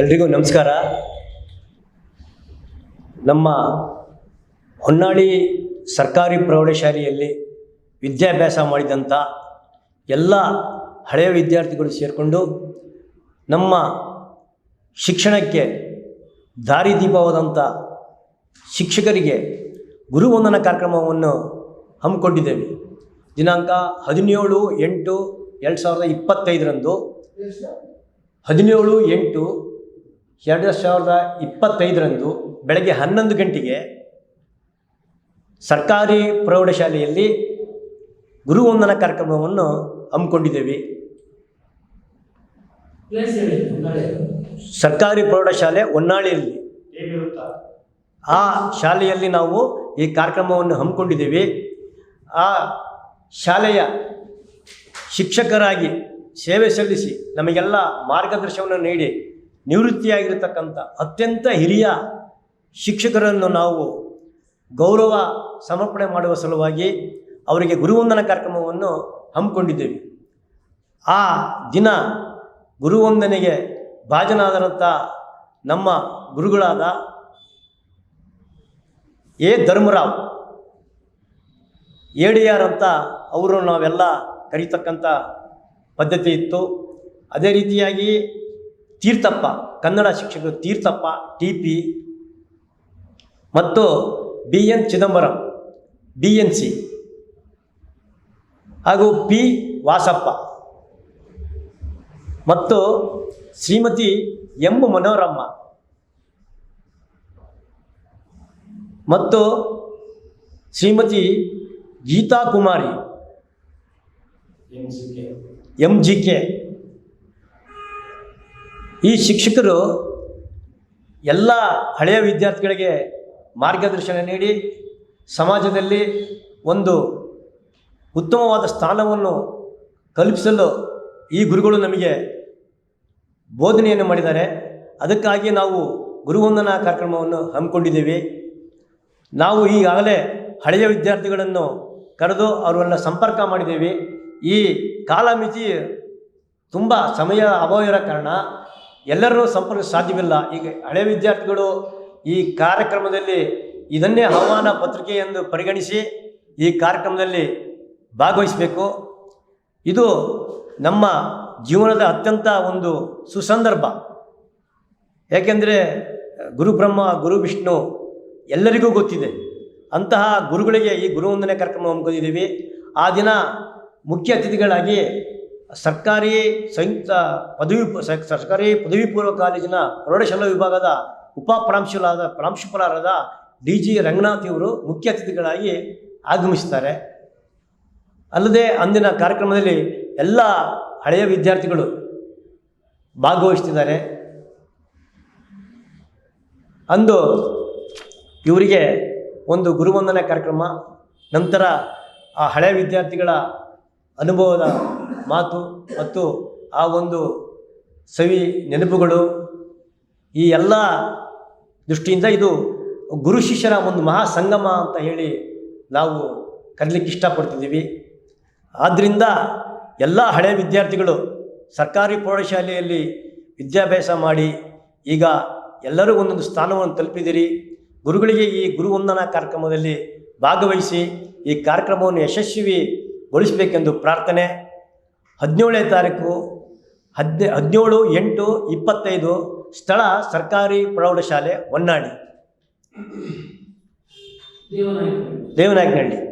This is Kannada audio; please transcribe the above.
ಎಲ್ರಿಗೂ ನಮಸ್ಕಾರ. ನಮ್ಮ ಹೊನ್ನಾಳಿ ಸರ್ಕಾರಿ ಪ್ರೌಢಶಾಲೆಯಲ್ಲಿ ವಿದ್ಯಾಭ್ಯಾಸ ಮಾಡಿದಂಥ ಎಲ್ಲ ಹಳೆಯ ವಿದ್ಯಾರ್ಥಿಗಳು ಸೇರಿಕೊಂಡು ನಮ್ಮ ಶಿಕ್ಷಣಕ್ಕೆ ದಾರಿದೀಪವಾದಂಥ ಶಿಕ್ಷಕರಿಗೆ ಗುರುವಂದನ ಕಾರ್ಯಕ್ರಮವನ್ನು ಹಮ್ಮಿಕೊಂಡಿದ್ದೇವೆ. ದಿನಾಂಕ ಹದಿನೇಳು ಎಂಟು ಎರಡು ಸಾವಿರದ ಇಪ್ಪತ್ತೈದರಂದು. ಹದಿನೇಳು ಎಂಟು ಎರಡು ಸಾವಿರದ ಇಪ್ಪತ್ತೈದರಂದು ಬೆಳಗ್ಗೆ ಹನ್ನೊಂದು ಗಂಟೆಗೆ ಸರ್ಕಾರಿ ಪ್ರೌಢಶಾಲೆಯಲ್ಲಿ ಗುರುವಂದನ ಕಾರ್ಯಕ್ರಮವನ್ನು ಹಮ್ಮಿಕೊಂಡಿದ್ದೇವೆ. ಸರ್ಕಾರಿ ಪ್ರೌಢಶಾಲೆ ಹೊನ್ನಾಳಿಯಲ್ಲಿ. ಆ ಶಾಲೆಯಲ್ಲಿ ನಾವು ಈ ಕಾರ್ಯಕ್ರಮವನ್ನು ಹಮ್ಮಿಕೊಂಡಿದ್ದೇವೆ. ಆ ಶಾಲೆಯ ಶಿಕ್ಷಕರಾಗಿ ಸೇವೆ ಸಲ್ಲಿಸಿ ನಮಗೆಲ್ಲ ಮಾರ್ಗದರ್ಶನವನ್ನು ನೀಡಿ ನಿವೃತ್ತಿಯಾಗಿರ್ತಕ್ಕಂಥ ಅತ್ಯಂತ ಹಿರಿಯ ಶಿಕ್ಷಕರನ್ನು ನಾವು ಗೌರವ ಸಮರ್ಪಣೆ ಮಾಡುವ ಸಲುವಾಗಿ ಅವರಿಗೆ ಗುರುವಂದನ ಕಾರ್ಯಕ್ರಮವನ್ನು ಹಮ್ಮಿಕೊಂಡಿದ್ದೇವೆ. ಆ ದಿನ ಗುರುವಂದನೆಗೆ ಭಾಜನಾದಂಥ ನಮ್ಮ ಗುರುಗಳಾದ ಎ ಧರ್ಮರಾವ್ ಏಡಿಯಾರ್ ಅಂತ ಅವರು ನಾವೆಲ್ಲ ಕರೀತಕ್ಕಂಥ ಪದ್ಧತಿ ಇತ್ತು. ಅದೇ ರೀತಿಯಾಗಿ ತೀರ್ಥಪ್ಪ ಕನ್ನಡ ಶಿಕ್ಷಕರು ತೀರ್ಥಪ್ಪ ಟಿ ಪಿ ಮತ್ತು B N Chidambaram B N C ಹಾಗೂ ಪಿ. ವಾಸಪ್ಪ. ಮತ್ತು ಶ್ರೀಮತಿ ಎಂ. ಮನೋರಮ್ಮ. ಮತ್ತು Shrimati Geetha Kumari. M G K. ಈ ಶಿಕ್ಷಕರು ಎಲ್ಲ ಹಳೆಯ ವಿದ್ಯಾರ್ಥಿಗಳಿಗೆ ಮಾರ್ಗದರ್ಶನ ನೀಡಿ ಸಮಾಜದಲ್ಲಿ ಒಂದು ಉತ್ತಮವಾದ ಸ್ಥಾನವನ್ನು ಕಲ್ಪಿಸಲು ಈ ಗುರುಗಳು ನಮಗೆ ಬೋಧನೆಯನ್ನು ಮಾಡಿದ್ದಾರೆ. ಅದಕ್ಕಾಗಿ ನಾವು ಗುರುವಂದನಾ ಕಾರ್ಯಕ್ರಮವನ್ನು ಹಮ್ಮಿಕೊಂಡಿದ್ದೇವೆ. ನಾವು ಈಗಾಗಲೇ ಹಳೆಯ ವಿದ್ಯಾರ್ಥಿಗಳನ್ನು ಕರೆದು ಅವರನ್ನು ಸಂಪರ್ಕ ಮಾಡಿದ್ದೀವಿ. ಈ ಕಾಲಮಿತಿ ತುಂಬ ಸಮಯ ಅಭಾವ ಇರೋ ಕಾರಣ ಎಲ್ಲರನ್ನೂ ಸಂಪರ್ಕ ಸಾಧ್ಯವಿಲ್ಲ. ಈಗ ಹಳೆ ವಿದ್ಯಾರ್ಥಿಗಳು ಈ ಕಾರ್ಯಕ್ರಮದಲ್ಲಿ ಇದನ್ನೇ ಹವಾಮಾನ ಪತ್ರಿಕೆ ಎಂದು ಪರಿಗಣಿಸಿ ಈ ಕಾರ್ಯಕ್ರಮದಲ್ಲಿ ಭಾಗವಹಿಸಬೇಕು. ಇದು ನಮ್ಮ ಜೀವನದ ಅತ್ಯಂತ ಒಂದು ಸುಸಂದರ್ಭ. ಏಕೆಂದರೆ ಗುರು ಬ್ರಹ್ಮ, ಗುರು ವಿಷ್ಣು ಎಲ್ಲರಿಗೂ ಗೊತ್ತಿದೆ. ಅಂತಹ ಗುರುಗಳಿಗೆ ಈ ಗುರುವಂದನೆ ಕಾರ್ಯಕ್ರಮ ಹಮ್ಮಿಕೊಂಡಿದ್ದೀವಿ ಆ ದಿನ ಮುಖ್ಯ ಅತಿಥಿಗಳಾಗಿ ಸರ್ಕಾರಿ ಸಂಯುಕ್ತ ಪದವಿ ಸರ್ಕಾರಿ ಪದವಿ ಪೂರ್ವ ಕಾಲೇಜಿನ ಪ್ರೌಢಶಾಲಾ ವಿಭಾಗದ ಉಪ ಪ್ರಾಂಶುಲಾದ, ಪ್ರಾಂಶುಪಾಲರಾದ ಡಿ ಜಿ ರಂಗನಾಥ್ ಇವರು ಮುಖ್ಯ ಅತಿಥಿಗಳಾಗಿ ಆಗಮಿಸ್ತಾರೆ ಅಲ್ಲದೆ ಅಂದಿನ ಕಾರ್ಯಕ್ರಮದಲ್ಲಿ ಎಲ್ಲ ಹಳೆಯ ವಿದ್ಯಾರ್ಥಿಗಳು ಭಾಗವಹಿಸ್ತಿದ್ದಾರೆ ಅಂದು ಇವರಿಗೆ ಒಂದು ಗುರುವಂದನೆ ಕಾರ್ಯಕ್ರಮ, ನಂತರ ಆ ಹಳೆಯ ವಿದ್ಯಾರ್ಥಿಗಳ ಅನುಭವದ ಮಾತು ಮತ್ತು ಆ ಒಂದು ಸವಿ ನೆನಪುಗಳು ಈ ಎಲ್ಲ ದೃಷ್ಟಿಯಿಂದ ಇದು ಗುರು ಶಿಷ್ಯರ ಒಂದು ಮಹಾ ಸಂಗಮ ಅಂತ ಹೇಳಿ ನಾವು ಕರೀಲಿಕ್ಕೆ ಇಷ್ಟಪಡ್ತಿದ್ದೀವಿ. ಆದ್ದರಿಂದ ಎಲ್ಲ ಹಳೆಯ ವಿದ್ಯಾರ್ಥಿಗಳು ಸರ್ಕಾರಿ ಪ್ರೌಢಶಾಲೆಯಲ್ಲಿ ವಿದ್ಯಾಭ್ಯಾಸ ಮಾಡಿ ಈಗ ಎಲ್ಲರೂ ಒಂದೊಂದು ಸ್ಥಾನವನ್ನು ತಲುಪಿದಿರಿ ಗುರುಗಳಿಗೆ ಈ ಗುರು ಗುರುವಂದನಾ ಕಾರ್ಯಕ್ರಮದಲ್ಲಿ ಭಾಗವಹಿಸಿ ಈ ಕಾರ್ಯಕ್ರಮವನ್ನು ಯಶಸ್ವಿಗೊಳಿಸಬೇಕೆಂದು ಪ್ರಾರ್ಥನೆ. ಹದಿನೇಳನೇ ತಾರೀಕು ಹದಿನೆ ಹದಿನೇಳು ಎಂಟು ಇಪ್ಪತ್ತೈದು ಸ್ಥಳ ಸರ್ಕಾರಿ ಪ್ರೌಢಶಾಲೆ ಹೊನ್ನಾಳಿ. ದೇವನಾಯಕ ದೇವನಾಯಕನಹಳ್ಳಿ.